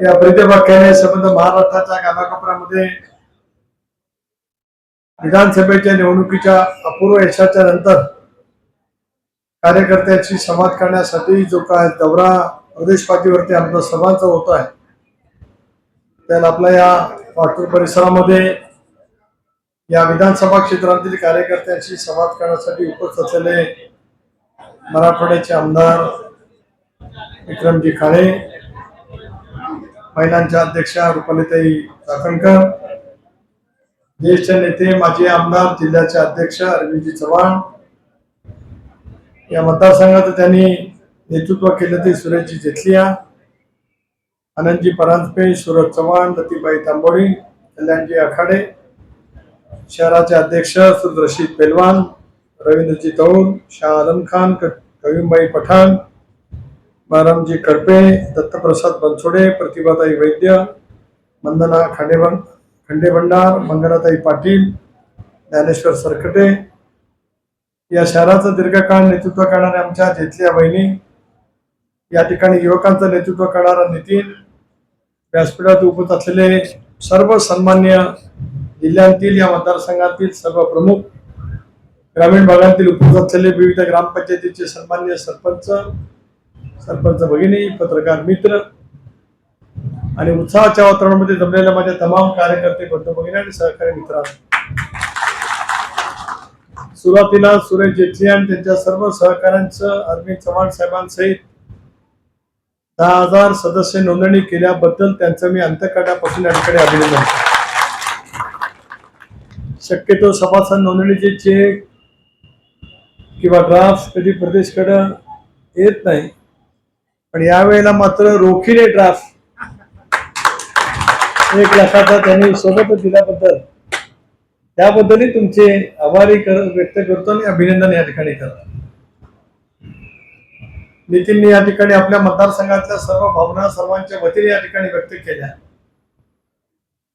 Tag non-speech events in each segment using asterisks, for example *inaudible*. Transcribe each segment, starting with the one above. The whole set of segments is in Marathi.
या प्रतिपक्षाने संबंध महाराष्ट्राच्या कानाकोपऱ्यामध्ये विधानसभेच्या निवडणुकीच्या अपूर्व यशाच्या नंतर कार्यकर्त्यांशी संवाद करण्यासाठी जो काय दौरा प्रदेश पातळीवरती आमचा सर्वांचा होत आहे त्याला आपल्या या वाटूर परिसरामध्ये या विधानसभा क्षेत्रातील कार्यकर्त्यांशी संवाद करण्यासाठी उपस्थित असलेले मराठवाड्याचे आमदार विक्रमजी खाणे महिलांच्या अध्यक्षा रुपालीताई चाकणकर ज्येष्ठ नेते माजी आमदार जिल्ह्याचे अध्यक्ष अरविंदजी चव्हाण. या मतदारसंघाचं त्यांनी नेतृत्व केलं ते सुरेशजी जेथलिया आनंदजी परांजपे सूरज चव्हाण लतीबाई तांबोळी कल्याणजी आखाडे शहराचे अध्यक्ष सुद रशीद पेलवान रवींद्रजी तौर शाह आलम खान कविमबाई कवीमबाई पठाण बारामजी करपे दत्तप्रसाद बनसोडे प्रतिभाताई वैद्य वंदना खांडेबन खंडेभंडार मंगलाताई पाटील ज्ञानेश्वर सरकटे या शहराचं दीर्घकाळ नेतृत्व करणाऱ्या आमच्या जेथल्या बहिणी या ठिकाणी युवकांचं नेतृत्व करणारा नितीन व्यासपीठात उपस्थित असलेले सर्व सन्मान्य जिल्ह्यांतील या मतदारसंघातील सर्व प्रमुख ग्रामीण भागातील उपस्थित असलेले विविध ग्रामपंचायतीचे सन्मान्य सरपंच सरपंच भगिनी पत्रकार मित्र आणि उत्साहाच्या वातावरणामध्ये जमलेल्या माझ्या तमाम कार्यकर्ते बंधू भगिनी आणि सहकारी मित्रांनो. सुरुवातीला सुरेश जेटली आणि त्यांच्या सर्व सहकाऱ्यांचं अरविंद चव्हाण साहेबांसहित दहा हजार सदस्य नोंदणी केल्याबद्दल त्यांचं मी अंतकरणापासून या अभिनंदन शक्यतो सभासद नोंदणीचे चेक किंवा ड्राफ्ट कधी प्रदेशकडं येत नाही. पण यावेळेला मात्र रोखीने ड्राफ्ट एक लाखाचा त्यांनी सोबतच दिल्याबद्दल. त्याबद्दलही तुमचे आभारी कर व्यक्त करतो आणि अभिनंदन या ठिकाणी करतो. नितीनने या ठिकाणी आपल्या मतदारसंघातल्या सर्व भावना सर्वांच्या वतीने या ठिकाणी व्यक्त केल्या.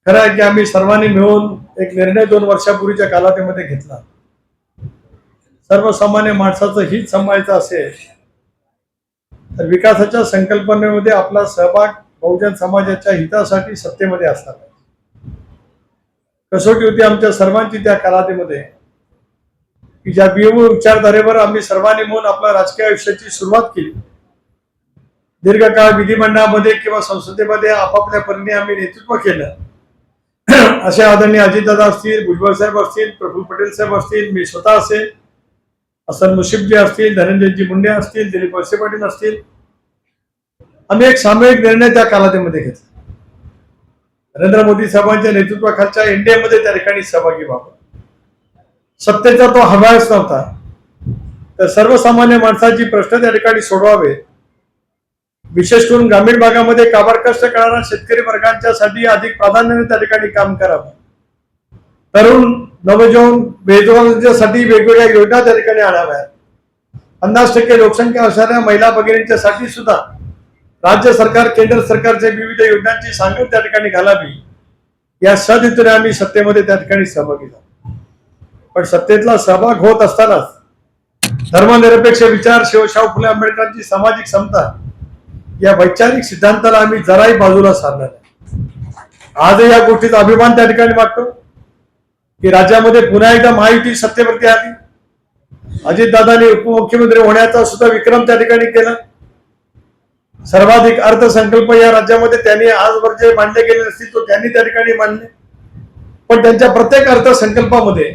खरं आहे की आम्ही सर्वांनी मिळून एक निर्णय दोन वर्षापूर्वीच्या कालावधीमध्ये घेतला. सर्वसामान्य माणसाचं हित सांभाळायचं असेल तर विकासाच्या संकल्पनेमध्ये आपला सहभाग बहुजन समाजाच्या हितासाठी सत्तेमध्ये असणार कसोटी होती आमच्या सर्वांची त्या कालावधीमध्ये की ज्या बियू विचारधारेवर आम्ही सर्वांनी म्हणून आपल्या राजकीय आयुष्याची सुरुवात केली. दीर्घकाळ विधिमंडळामध्ये किंवा संसदेमध्ये आपापल्या परीने आम्ही नेतृत्व केलं. असे आदरणीय अजितदादा असतील भुजबळ साहेब असतील प्रफुल्ल पटेल साहेब असतील मी स्वतः असेल. हसन मुशिबजी असतील धनंजयजी मुंडे असतील दिलीप वळसे पाटील असतील आम्ही एक सामूहिक निर्णय त्या कालावधीमध्ये घेतला. नरेंद्र मोदी साहेबांच्या नेतृत्वाखालच्या इंडियामध्ये त्या ठिकाणी सहभागी व्हावं. सत्तेचा तो हवायच नव्हता. तर सर्वसामान्य माणसाची प्रश्न त्या ठिकाणी सोडवावे. विशेष करून ग्रामीण भागामध्ये काबाड कष्ट करणाऱ्या शेतकरी वर्गांच्यासाठी अधिक प्राधान्याने त्या ठिकाणी काम करावं. तरुण नवजवान बेरोजगारांच्यासाठी वेगवेगळ्या योजना त्या ठिकाणी आणाव्या पन्नास टक्के लोकसंख्या असणाऱ्या महिला भगिनींच्यासाठी सुद्धा राज्य सरकार केंद्र सरकारच्या विविध योजनांची सांगड त्या ठिकाणी घालावी. या सदितूने आम्ही सत्तेमध्ये त्या ठिकाणी सहभागी झालो. पण सत्तेतला सहभाग होत असतानाच धर्मनिरपेक्ष विचार शिवशाहू फुले आंबेडकरांची सामाजिक समता या वैचारिक सिद्धांताला आम्ही जराही बाजूला सारला नाही. आजही या गोष्टीचा अभिमान त्या ठिकाणी वाटतो की राज्यामध्ये पुन्हा एकदा महायुती सत्तेवरती आली. अजितदादांनी उपमुख्यमंत्री होण्याचा सुद्धा विक्रम त्या ठिकाणी केला. सर्वाधिक अर्थसंकल्प या राज्यामध्ये त्यांनी आजवर जे मांडले गेले असतील तो त्यांनी त्या ठिकाणी मांडले. पण त्यांच्या प्रत्येक अर्थसंकल्पामध्ये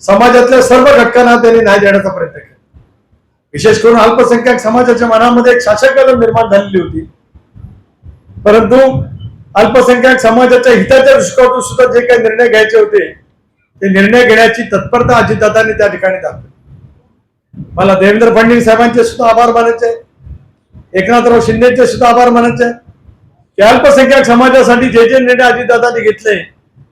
समाजातल्या सर्व घटकांना त्यांनी न्याय देण्याचा प्रयत्न केला. विशेष करून अल्पसंख्याक समाजाच्या मनामध्ये एक शासकाला निर्माण झालेली होती. परंतु अल्पसंख्याक समाजाच्या हिताच्या दृष्टिकोनातून सुद्धा जे काही निर्णय घ्यायचे होते ते निर्णय घेण्याची तत्परता अजितदादांनी त्या ठिकाणी दाखवली. मला देवेंद्र फडणवीस साहेबांचे सुद्धा आभार मानायचे एकनाथराव शिंदेचे सुद्धा आभार मानायचे की अल्पसंख्याक समाजासाठी जे जे निर्णय अजितदादांनी घेतले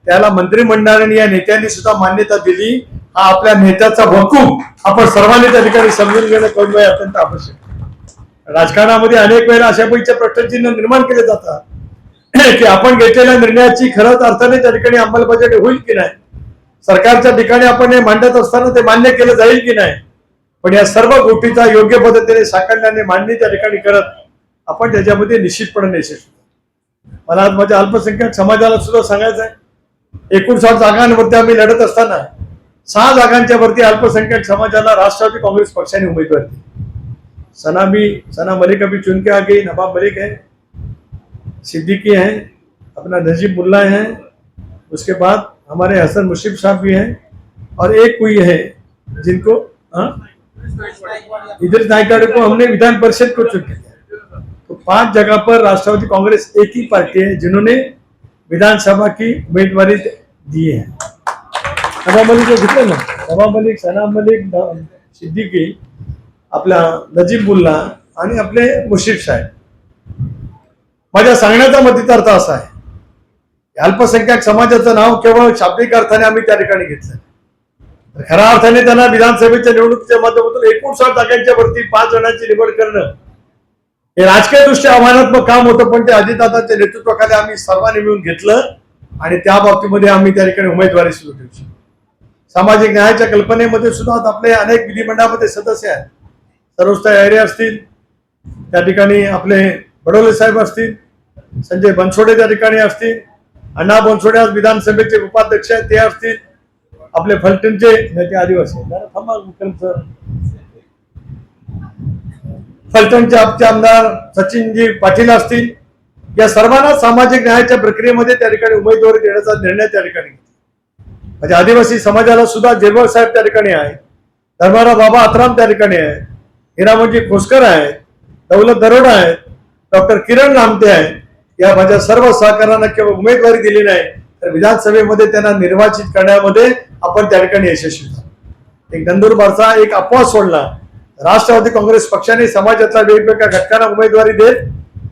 त्याला मंत्रिमंडळाने या नेत्यांनी सुद्धा मान्यता दिली. हा आपल्या नेत्याचा वकूम आपण सर्वांनी त्या ठिकाणी समजून घेणं करून अत्यंत आवश्यक आहे. राजकारणामध्ये अनेक वेळेला अशा पैकी प्रश्नचिन्ह निर्माण केले जातात. *clears throat* की आपण घेतलेल्या निर्णयाची खरंच अर्थाने त्या ठिकाणी अंमलबजावणी होईल की नाही? सरकारच्या ठिकाणी आपण हे मांडत असताना ते मान्य केलं जाईल की नाही? पण या सर्व गोष्टीचा योग्य पद्धतीने साकारल्याने मांडणी त्या ठिकाणी करत आपण त्याच्यामध्ये निश्चितपणे यशस्वी मला आज माझ्या अल्पसंख्याक समाजाला सुद्धा सांगायचं आहे एकोणसाठ जागांवरती आम्ही लढत असताना सहा जागांच्या वरती अल्पसंख्याक समाजाला राष्ट्रवादी काँग्रेस पक्षाने उमेदवार दिली. सनामी सना मलिक अभी चुन के आ गई नवाब मलिक है सिद्दीकी हैं अपना नजीब मुल्ला हैं उसके बाद हमारे हसन मुशीफ साहब भी हैं और एक कोई है जिनको इधर नायकाड़े को हमने विधान परिषद को चुन के तो पांच जगह पर राष्ट्रवादी कांग्रेस एक ही पार्टी है जिन्होंने विधानसभा की उम्मीदवारी दी है। नवाब मलिक जो घेतलं ना नवाब मलिक सना मलिक सिद्दीकी आपला नजीब मुल्ला आणि आपले मुशीफ साहेब। माझ्या सांगण्याचा मतितार्थ असा आहे अल्पसंख्याक समाजाचं नाव केवळ शाब्दिक अर्थाने आम्ही त्या ठिकाणी घेतलं तर खऱ्या अर्थाने त्यांना विधानसभेच्या निवडणुकीच्या माध्यमातून एकोणसाठ जागांच्या वरती पाच जणांची निवड करणं हे राजकीय दृष्ट्या आव्हानात्मक काम होतं पण ते अजितदादांच्या नेतृत्वाखाली आम्ही सर्वांनी मिळून घेतलं आणि त्या बाबतीमध्ये आम्ही त्या ठिकाणी उमेदवारी सुरू ठेवली. सामाजिक न्यायाच्या कल्पनेमध्ये सुद्धा आपले अनेक विधिमंडळामध्ये सदस्य आहेत. सरोजता अयरे असतील त्या ठिकाणी आपले बडोले साहेब असतील संजय बनसोडे त्या ठिकाणी असतील अण्णा बनसोडे आज विधानसभेचे उपाध्यक्ष आहेत. ते असतील आपले फलटणचे नेते आदिवासी थांबा विक्रम सर फलटणचे आपचे आमदार सचिनजी पाटील असतील. या सर्वांना सामाजिक न्यायाच्या प्रक्रियेमध्ये त्या ठिकाणी उमेदवारी देण्याचा निर्णय त्या ठिकाणी म्हणजे आदिवासी समाजाला सुद्धा जेरवळ साहेब त्या ठिकाणी आहे धर्माराव बाबा आत्राम त्या ठिकाणी आहे हिरामजी खोसकर आहेत. दौलत दरोडा आहेत. डॉक्टर किरण लामते आहेत. या माझ्या सर्व सहकाऱ्यांना केवळ उमेदवारी दिली नाही तर विधानसभेमध्ये त्यांना निर्वाचित करण्यामध्ये आपण त्या ठिकाणी यशस्वी झालो. एक नंदुरबारचा एक अपवाद सोडला. राष्ट्रवादी काँग्रेस पक्षाने समाजातल्या वेगवेगळ्या घटकांना उमेदवारी देत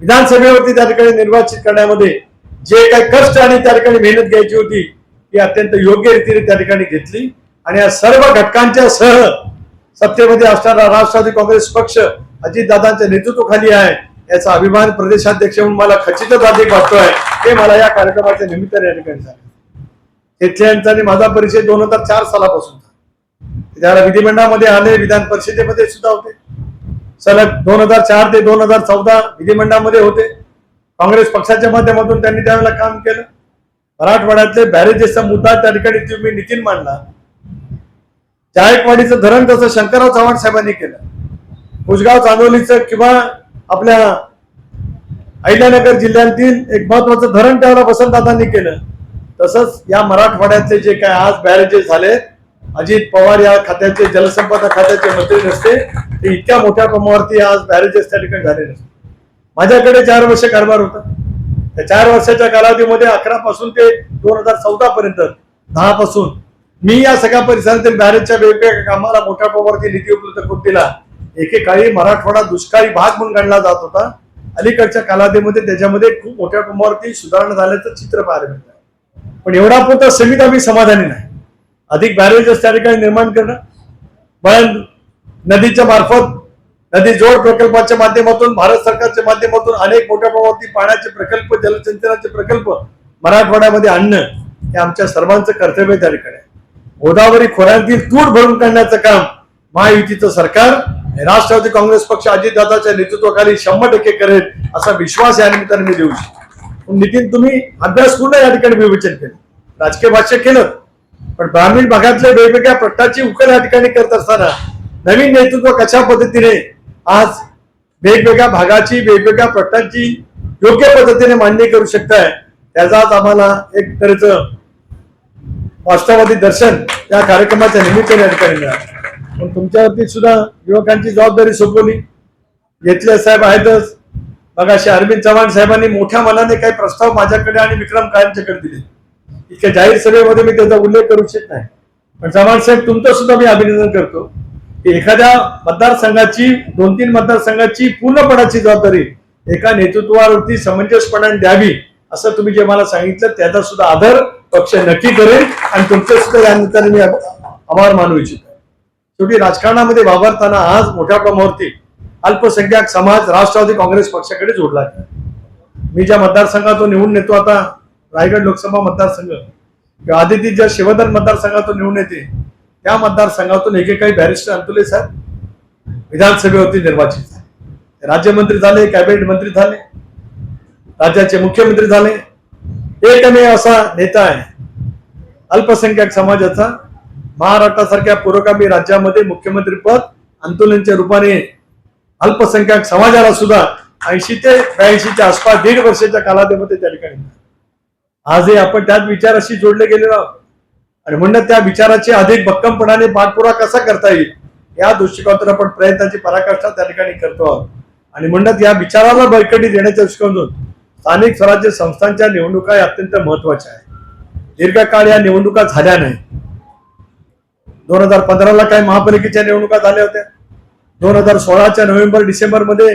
विधानसभेवरती त्या ठिकाणी निर्वाचित करण्यामध्ये जे काही कष्ट आणि त्या ठिकाणी मेहनत घ्यायची होती ती अत्यंत योग्य रीतीने त्या ठिकाणी घेतली. आणि या सर्व घटकांच्या सह सत्तेमध्ये असणारा राष्ट्रवादी काँग्रेस पक्ष अजितदादांच्या नेतृत्वाखाली आहे. याचा अभिमान प्रदेशाध्यक्ष म्हणून मला खचितच अधिक वाटतोय. ते मला या कार्यक्रमाच्या निमित्ताने या ठिकाणी सांगितलं शेतकऱ्यांचा आणि माझा परिचय दोन हजार चार सालापासून झाला. त्याला विधिमंडळामध्ये आले विधान परिषदेमध्ये सुद्धा होते. सलग दोन हजार चार ते दोन हजार चौदा विधिमंडळामध्ये होते. काँग्रेस पक्षाच्या माध्यमातून त्यांनी त्यावेळेला काम केलं. मराठवाड्यातले बॅरेजेसचा मुद्दा त्या ठिकाणी तुम्ही नितीन मांडला. जायकवाडीचं धरण तसं शंकरराव चव्हाण साहेबांनी केलं. कुसगाव चांदोलीचं किंवा आपल्या अहिल्यानगर जिल्ह्यातील एक महत्वाचं धरण त्यावर वसंतदादांनी केलं. तसंच या मराठवाड्यातले जे काय आज बॅरेजेस झाले अजित पवार या खात्याचे जलसंपदा खात्याचे मंत्री नसते ते इतक्या मोठ्या प्रमाणावरती आज बॅरेजेस त्या ठिकाणी झाले नसते. माझ्याकडे चार वर्ष कारभार होता. त्या चार वर्षाच्या कालावधीमध्ये अकरा पासून ते दोन हजार चौदा पर्यंत दहा पासून मी या सगळ्या परिसरातील बॅरेजच्या वेगवेगळ्या कामाला मोठ्या प्रमाणावरती निधी उपलब्ध करून दिला. एकेकाळी मराठवाडा दुष्काळी भाग म्हणून गणला जात होता. अलीकडच्या कालावधीमध्ये त्याच्यामध्ये खूप मोठ्या प्रमाणावरती सुधारणा झाल्याचं चित्र पाहायला मिळतं पण एवढा पुरता समित आम्ही समाधानी नाही. अधिक बॅरेजेस त्या ठिकाणी निर्माण करणं. पण नदीच्या मार्फत नदी जोड प्रकल्पाच्या माध्यमातून भारत सरकारच्या माध्यमातून अनेक मोठ्या प्रमाणावरती पाण्याचे प्रकल्प जलसिंचनाचे प्रकल्प मराठवाड्यामध्ये आणणं हे आमच्या सर्वांचं कर्तव्य त्या ठिकाणी. गोदावरी खोऱ्यातील तूट भरून काढण्याचं काम महायुतीचं सरकार राष्ट्रवादी काँग्रेस पक्ष अजितदादाच्या नेतृत्वाखाली शंभर टक्के करेल असा विश्वास या निमित्ताने मी देऊ शकतो पण नितीन तुम्ही अभ्यासपूर्ण या ठिकाणी विवेचन केलं. राजकीय भाष्य केलं पण ग्रामीण भागातल्या वेगवेगळ्या प्रश्नाची उकल या ठिकाणी करत असताना नवीन नेतृत्व कशा पद्धतीने आज वेगवेगळ्या भागाची वेगवेगळ्या प्रश्नांची योग्य पद्धतीने मांडणी करू शकताय त्याचाच आम्हाला एक तऱ्हेचं वास्तवादी दर्शन या कार्यक्रमाच्या निमित्ताने या ठिकाणी मिळालं. पण तुमच्यावरती सुद्धा युवकांची जबाबदारी सोपवली. घेतले साहेब आहेतच. बघा अरविंद चव्हाण साहेबांनी मोठ्या मनाने काही प्रस्ताव माझ्याकडे आणि विक्रम कायमच्याकडे दिले. इतक्या जाहीर सभेमध्ये मी त्याचा उल्लेख करू शकत नाही. पण चव्हाण साहेब तुमचं सुद्धा मी अभिनंदन करतो की एखाद्या मतदारसंघाची दोन तीन मतदारसंघाची पूर्णपणाची जबाबदारी एका नेतृत्वावरती समंजसपणाने द्यावी असं तुम्ही जे मला सांगितलं त्याचा सुद्धा आदर पक्ष नक्की करेल आणि तुमचे सुद्धा या निमित्ताने मी आभार मानू इच्छितो. शेवटी राजकारणामध्ये वावरताना आज मोठ्या प्रमाणावरती अल्पसंख्याक समाज राष्ट्रवादी काँग्रेस पक्षाकडे जोडला आहे. मी ज्या मतदारसंघातून निवडून येतो आता रायगड लोकसभा मतदारसंघ किंवा आदिती ज्या शिवधन मतदारसंघातून निवडून येते त्या मतदारसंघातून एकेकाळी बॅरिस्टर अंतुले साहेब विधानसभेवरती निर्वाचित झाले राज्यमंत्री झाले कॅबिनेट मंत्री झाले राज्याचे मुख्यमंत्री झाले एकमेव असा नेता आहे अल्पसंख्याक समाजाचा महाराष्ट्रासारख्या पुरोगामी राज्यामध्ये मुख्यमंत्री पद आंदोलनच्या रूपाने अल्पसंख्याक समाजाला सुद्धा ऐंशी ते ब्याऐंशीच्या आसपास दीड वर्षाच्या कालावधीमध्ये त्या ठिकाणी आजही आपण त्याच विचाराशी जोडले गेलेलो आहोत. आणि म्हणणं त्या विचाराची अधिक भक्कमपणाने पाठपुरा कसा करता येईल या दृष्टिकोनातून आपण प्रयत्नाची पराकाष्ठा त्या ठिकाणी करतो आहोत. आणि म्हणत या विचाराला बळकटी देण्याच्या दृष्टिकोनातून स्थानिक स्वराज्य संस्थांच्या निवडणुका अत्यंत महत्त्वाच्या आहेत. दीर्घकाळ या निवडणुका झाल्या नाही दोन हजार पंधराला काही महापालिकेच्या निवडणुका झाल्या होत्या. दोन हजार सोळाच्या नोव्हेंबर डिसेंबरमध्ये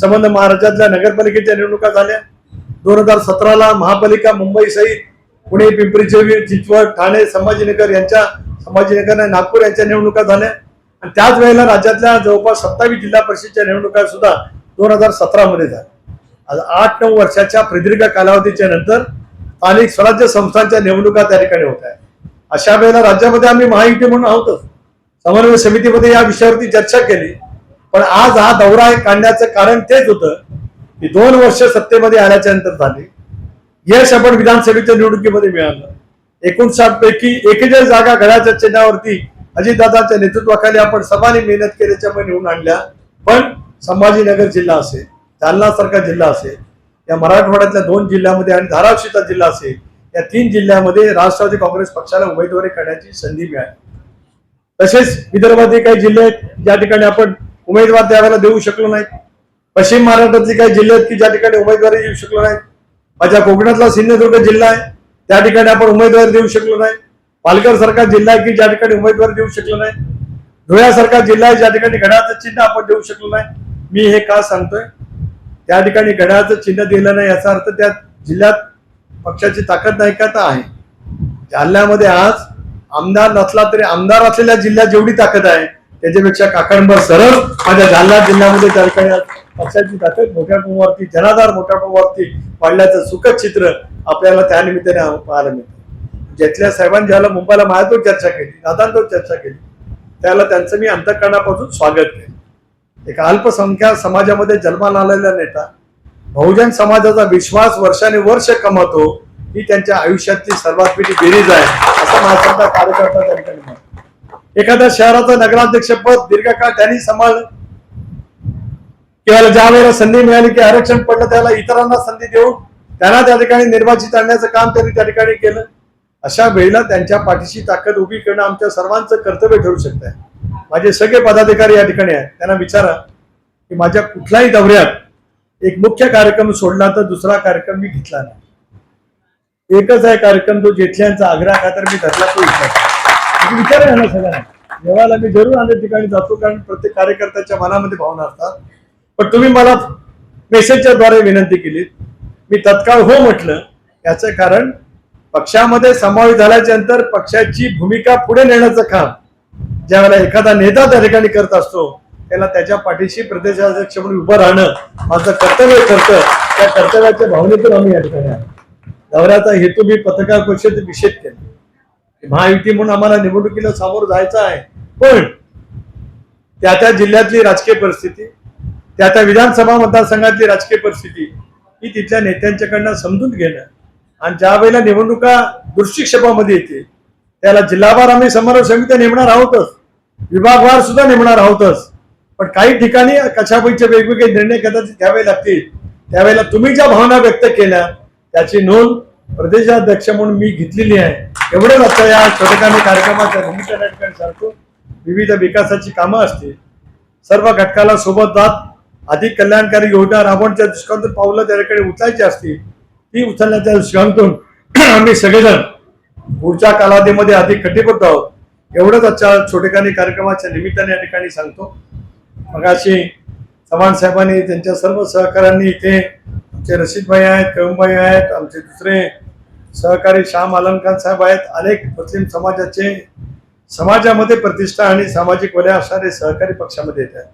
संबंध महाराष्ट्रातल्या नगरपालिकेच्या निवडणुका झाल्या. दोन हजार सतराला महापालिका मुंबई सहित पुणे पिंपरी चिंचवड चिंचवड ठाणे संभाजीनगर यांच्या संभाजीनगर आणि नागपूर यांच्या निवडणुका झाल्या. आणि त्याच वेळेला राज्यातल्या जवळपास सत्तावीस जिल्हा परिषदच्या निवडणुका सुद्धा दोन हजार सतरा मध्ये झाल्या. आज आठ नऊ वर्षाच्या प्रदीर्घ कालावधीच्या नंतर स्थानिक स्वराज्य संस्थांच्या निवडणुका त्या ठिकाणी होत आहेत. अशा वेळेला राज्यामध्ये आम्ही महायुती म्हणून आहोतच समन्वय समितीमध्ये या विषयावरती चर्चा केली. पण आज हा दौरा काढण्याचं कारण तेच होतं की दोन वर्ष सत्तेमध्ये आल्याच्यानंतर झाले. यश आपण विधानसभेच्या निवडणुकीमध्ये मिळालं. एकोणसाठ पैकी एकेचाळीस जागा घड्याच्या चिन्हावरती अजितदादाच्या नेतृत्वाखाली आपण सर्वांनी मेहनत केल्याच्यामुळे निवडून आणल्या. पण संभाजीनगर जिल्हा असेल जालना सारखा जिल्हा असेल या मराठवाड्यातल्या दोन जिल्ह्यामध्ये आणि धाराशिवचा जिल्हा असेल या तीन जिल्ह्यामध्ये राष्ट्रवादी काँग्रेस पक्षाला उमेदवारी करण्याची संधी मिळाली. तसेच विदर्भातील काही जिल्हे आहेत ज्या ठिकाणी आपण उमेदवार त्यावेळेला देऊ शकलो नाही पश्चिम महाराष्ट्रातले काही जिल्हे आहेत की ज्या ठिकाणी उमेदवारी देऊ शकलो नाही माझ्या कोकणातला सिंधुदुर्ग जिल्हा आहे त्या ठिकाणी आपण उमेदवारी देऊ शकलो नाही. पालघर सारखा जिल्हा आहे की ज्या ठिकाणी उमेदवारी देऊ शकलो नाही. धुळ्यासारखा जिल्हा आहे ज्या ठिकाणी घड्याचं चिन्ह आपण देऊ शकलो नाही. मी हे का सांगतोय? त्या ठिकाणी घड्याचं चिन्ह दिलं नाही याचा अर्थ त्या जिल्ह्यात पक्षाची ताकद नाही का तर आहे. जालन्यामध्ये आज आमदार नसला तरी आमदार असलेल्या जिल्ह्यात जेवढी ताकद आहे त्याच्यापेक्षा काकडंबर सरळ माझ्या जालना जिल्ह्यामध्ये त्या ठिकाणी पक्षाची ताकद मोठ्या प्रमाणावरती जनाधार मोठ्या प्रमाणावरती वाढल्याचं सुखद चित्र आपल्याला त्या निमित्ताने पाहायला मिळतं. जेथल्या साहेबांनी ज्याला मुंबईला माझ्यातो चर्चा केली दादांतो चर्चा केली त्याला त्यांचं मी अंतकरणापासून स्वागत केलं. एका अल्पसंख्याक समाजामध्ये जन्माला आलेला नेता बहुजन समाजाचा विश्वास वर्षाने वर्ष कमावतो ही त्यांच्या आयुष्यातली सर्वात मोठी बेरीज आहे असं माझ्यासारखा कार्यकर्ता त्या ठिकाणी म्हणतो. एखाद्या शहराचं नगराध्यक्षपद दीर्घकाळ त्यांनी सांभाळलं किंवा ज्या वेळेला संधी मिळाली की आरक्षण पडलं त्याला इतरांना संधी देऊन त्यांना त्या ठिकाणी निर्वाचित आणण्याचं काम त्यांनी त्या ठिकाणी केलं. अशा वेळेला त्यांच्या पाठीशी ताकद उभी करणं आमच्या सर्वांचं कर्तव्य ठरू शकत आहे माझे सगळे पदाधिकारी या ठिकाणी आहेत. त्यांना विचारा की माझ्या कुठल्याही दौऱ्यात एक मुख्य कार्यक्रम सोडला तर दुसरा कार्यक्रम मी घेतला नाही. एकच आहे कार्यक्रम तो जेठल्यांचा आग्रह खातर मी धरला तो विचार म्हणजे विचार आहे ना सगळ्यांना. देवाला मी जरूर अनेक ठिकाणी जातो कारण प्रत्येक कार्यकर्त्याच्या मनामध्ये भावना असतात. पण तुम्ही मला मेसेजच्याद्वारे विनंती केली. मी तत्काळ हो म्हटलं. याचं कारण पक्षामध्ये समावेश झाल्याच्यानंतर पक्षाची भूमिका पुढे नेण्याचं काम. ज्यावेळेला एखादा नेता त्या ठिकाणी करत असतो त्याला त्याच्या पाठीशी प्रदेशाध्यक्ष म्हणून उभं राहणं माझं कर्तव्य करतं त्या कर्तव्याच्या भावनेतून आम्ही या ठिकाणी दौऱ्याचा हेतू मी पत्रकार परिषद निषेध केला. महायुती म्हणून आम्हाला निवडणुकीला सामोरं जायचं आहे. पण त्या त्या जिल्ह्यातली राजकीय परिस्थिती त्या त्या विधानसभा मतदारसंघातली राजकीय परिस्थिती ही तिथल्या नेत्यांच्याकडनं समजून घेणं आणि ज्या वेळेला निवडणुका दृष्टिक्षेपामध्ये येते त्याला जिल्हावार आम्ही समन्वय समित्या नेमणार आहोतच. विभागवार सुद्धा नेमणार आहोतच. पण काही ठिकाणी कशापैकीचे वेगवेगळे निर्णय कदाचित घ्यावे लागतील त्यावेळेला तुम्ही ज्या भावना व्यक्त केल्या त्याची नोंद प्रदेशाध्यक्ष म्हणून मी घेतलेली आहे. एवढंच आता या छोटकाने कार्यक्रमाच्या भूमिका त्या सांगतो विविध विकासाची कामं असतील. सर्व घटकाला सोबत जात अधिक कल्याणकारी योजना राबवण्याच्या दृष्टिकोनातून पावलं त्या ठिकाणी उचलायची असतील ती उचलण्याच्या दृष्टिकोनातून आम्ही सगळेजण पुढच्या कालावधीमध्ये अधिक कटिबद्ध आहोत. एवढंच आजच्या छोटेखानी कार्यक्रमाच्या निमित्ताने या ठिकाणी सांगतो. मगाशी चव्हाण साहेबांनी त्यांच्या सर्व सहकाऱ्यांनी इथे आमचे रशीदभाई आहेत कळंबाई आहेत आमचे दुसरे सहकारी श्याम आलमखान साहेब आहेत अनेक मुस्लिम समाजाचे समाजामध्ये प्रतिष्ठा आणि सामाजिक वल्या असणारे सहकारी पक्षामध्ये येत आहेत.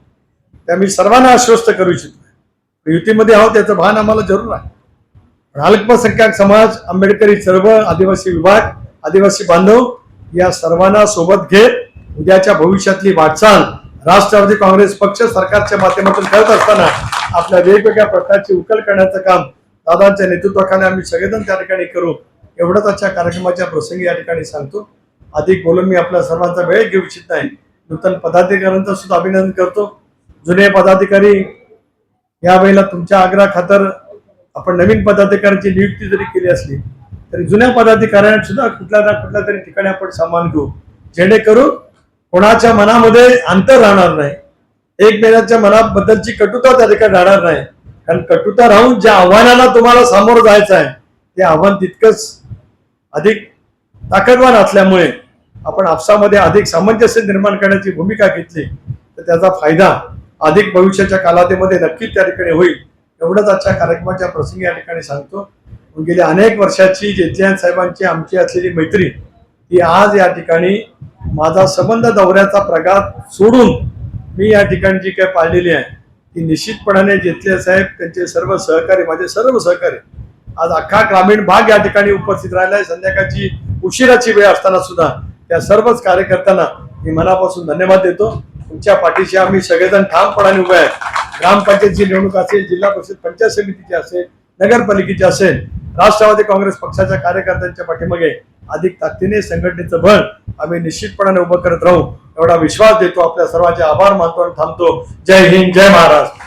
त्या मी सर्वांना आश्वस्त करू इच्छितो. युतीमध्ये आहोत याचं भान आम्हाला जरूर आहे. पण अल्पसंख्याक समाज आंबेडकरी चळवळ आदिवासी विभाग आदिवासी बांधव या सर्वांना सोबत घेत उद्याच्या भविष्यातली वाटचाल राष्ट्रवादी काँग्रेस पक्ष सरकारच्या माध्यमातून करत असताना आपल्या वेगवेगळ्या प्रकारची उकल करण्याचं काम दादांच्या नेतृत्वाखाली आम्ही सगळेजण त्या ठिकाणी करू. एवढंच आजच्या कार्यक्रमाच्या प्रसंगी या ठिकाणी सांगतो. अधिक बोलून मी आपल्या सर्वांचा वेळ घेऊ इच्छित नाही. नूतन पदाधिकाऱ्यांचं सुद्धा अभिनंदन करतो. जुने पदाधिकारी यावेळेला तुमच्या आग्रहाखातर आपण नवीन पदाधिकाऱ्यांची नियुक्ती जरी केली असली तरी जुन्या पदाधिकाऱ्यांना सुद्धा कुठल्या ना कुठल्या तरी ठिकाणी आपण सामान घेऊ. जेणेकरून कोणाच्या मनामध्ये अंतर राहणार नाही. एकमेकांच्या मनाबद्दलची कटुता त्या ठिकाणी राहणार नाही. कारण कटुता राहून ज्या आव्हानाला तुम्हाला सामोरं जायचं आहे ते आव्हान तितकंच अधिक ताकदवान असल्यामुळे आपण आपसामध्ये अधिक सामंजस्य निर्माण करण्याची भूमिका घेतली तर त्याचा फायदा अधिक भविष्याच्या कालावधीमध्ये नक्कीच त्या ठिकाणी होईल एवढंच आजच्या कार्यक्रमाच्या प्रसंगी या ठिकाणी सांगतो. गेल्या अनेक वर्षाची जेतल्यान साहेबांची आमची असलेली मैत्री ही आज या ठिकाणी माझा संबंध दौऱ्याचा प्रघात सोडून मी या ठिकाणी जी काय पाळलेली आहे ती निश्चितपणाने जिथले साहेब त्यांचे सर्व सहकारी माझे सर्व सहकारी आज अख्खा ग्रामीण भाग या ठिकाणी उपस्थित राहिला आहे. संध्याकाळची उशिराची वेळ असताना सुद्धा त्या सर्वच कार्यकर्त्यांना मी मनापासून धन्यवाद देतो. तुमच्या पाठीशी आम्ही सगळेजण ठामपणाने उभे आहेत. ग्रामपंचायतची निवडणूक असेल जिल्हा परिषद पंचायत समितीची असेल नगरपालिकेची असेल राष्ट्रवादी काँग्रेस पक्षाच्या कार्यकर्त्यांच्या पाठीमागे अधिक ताकदीने संघटनेचं बळ आम्ही निश्चितपणाने उभं करत राहू एवढा विश्वास देतो. आपल्या सर्वांचे आभार मानतो आणि थांबतो. जय हिंद जय महाराष्ट्र.